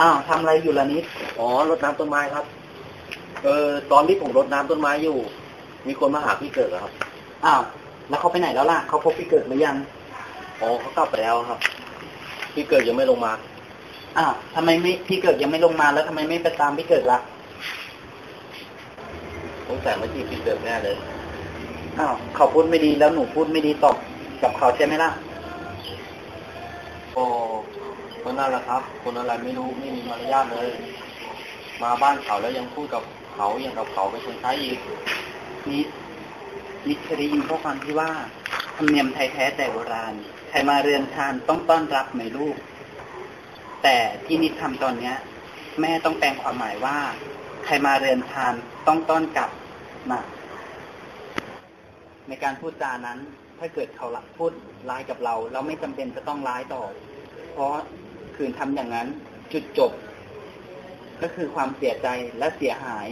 อ้าวทำอะไรอยู่ล่ะนิดอ๋อรดน้ำต้นไม้ครับ เออตอนที่ผมรดน้ำต้นไม้อยู่ มีคนมาหาพี่เกิดเหรอครับ อ้าวแล้วเขาไปไหนแล้วล่ะเขาพบพี่เกิดหรือยังอ๋อเขากลับไปแล้วครับ พี่เกิดยังไม่ลงมาอ้าวทำไมไม่พี่เกิดยังไม่ลงมาแล้วทำไมไม่ไปตามพี่เกิดล่ะสงสัยมาจีบพี่เกิดแน่เลยอ้าวเขาพูดไม่ดีแล้วหนูพูดไม่ดีตอบกับเขาใช่ไหมล่ะโอ้ คนนั่นแหละครับ คนอะไรไม่รู้ไม่มีมารยาทเลย มาบ้านเขาแล้วยังพูดกับเขาอย่างกับเขาเป็นคนใช้อีกนิดนิดเคยได้ยินข้อความที่ว่าธรรมเนียมไทยแท้แต่โบราณใครมาเรือนชานต้องต้อนรับไหมลูก แต่ที่นิดทำตอนเนี้ย แม่ต้องแปลงความหมายว่า ใครมาเรือนชานต้องต้อนกลับมาในการพูดจานั้น ถ้าเกิดเขาละพูดร้ายกับเรา เราไม่จำเป็นจะต้องร้ายต่อ เพราะ คืนทำอย่างนั้น จุดจบ ก็คือความเสียใจและเสียหาย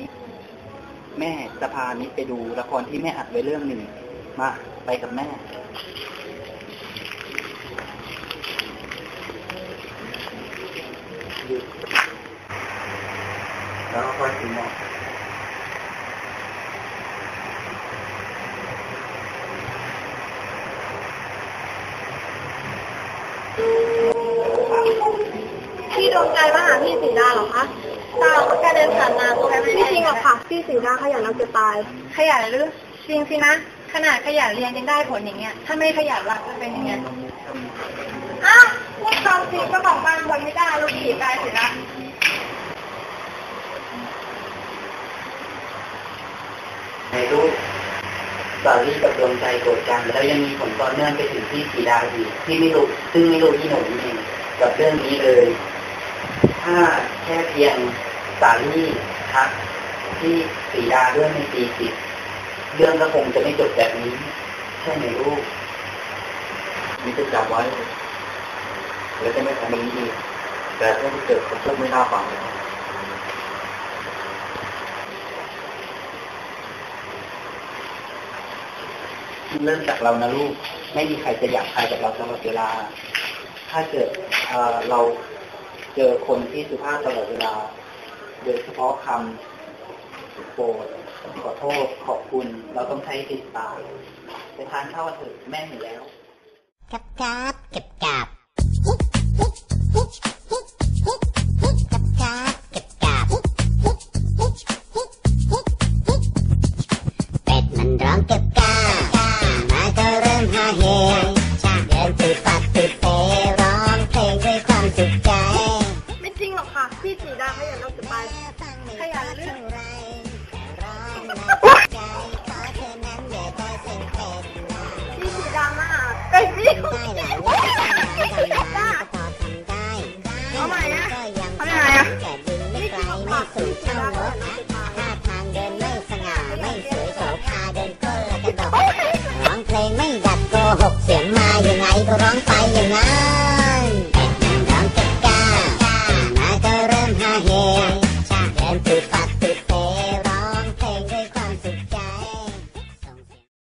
แม่จะพานิดไปดูละครที่แม่อัดไว้เรื่องหนึ่ง มาไปกับแม่แล้วก็ไปถึงหมอ พี่ดวงใจมาหาพี่สีดาเหรอคะเปล่าเขาแค่เดินผ่านมาตรงนั้นไม่จริงหรอกค่ะ พี่สีดาขยันเอาจะตาย ขยันหรือจริงสินะ ขนาดขยันเรียนยังได้ผลอย่างเงี้ย ถ้าไม่ขยันรักจะเป็นยังไงอ้าวพูดความจริงก็บอกบางคนไม่ได้ลูกผีตายสินะในรูปสารีกับดวงใจโกรธกันแล้วยังมีผลต่อเนื่องไปถึงที่สีดาอีกที่ไม่รู้ซึ่งไม่รู้ที่หนูเอง กับเรื่องนี้เลย ถ้าแค่เพียงสารีทักที่สีดาเรื่องในปีสิบเรื่องก็คงจะไม่จบแบบนี้ใช่ไหมลูกนี่จะจำไว้ แล้วจะไม่ทำแบบนี้อีกแต่ถ้าพี่เกิดเขาพูดไม่น่าฟังเริ่มจากเรานะลูก ไม่มีใครจะอยากใครกับเราตลอดเวลา ถ้าเกิดเราเจอคนที่สุภาพตลอดเวลา โดยเฉพาะคำโปรดขอโทษขอบคุณ เราต้องใช้ติดตาไปทานข้าวเถอะแม่เห็นแล้วกับกับเก็บกับกับ อ้พี่จ้าเอาใหม่นะทำยังไงอะไม่ไกลไม่สูงเท่ารถท่าทางเดินไม่สง่าไม่สวยโสภาเดินก็กระดกร้องเพลงไม่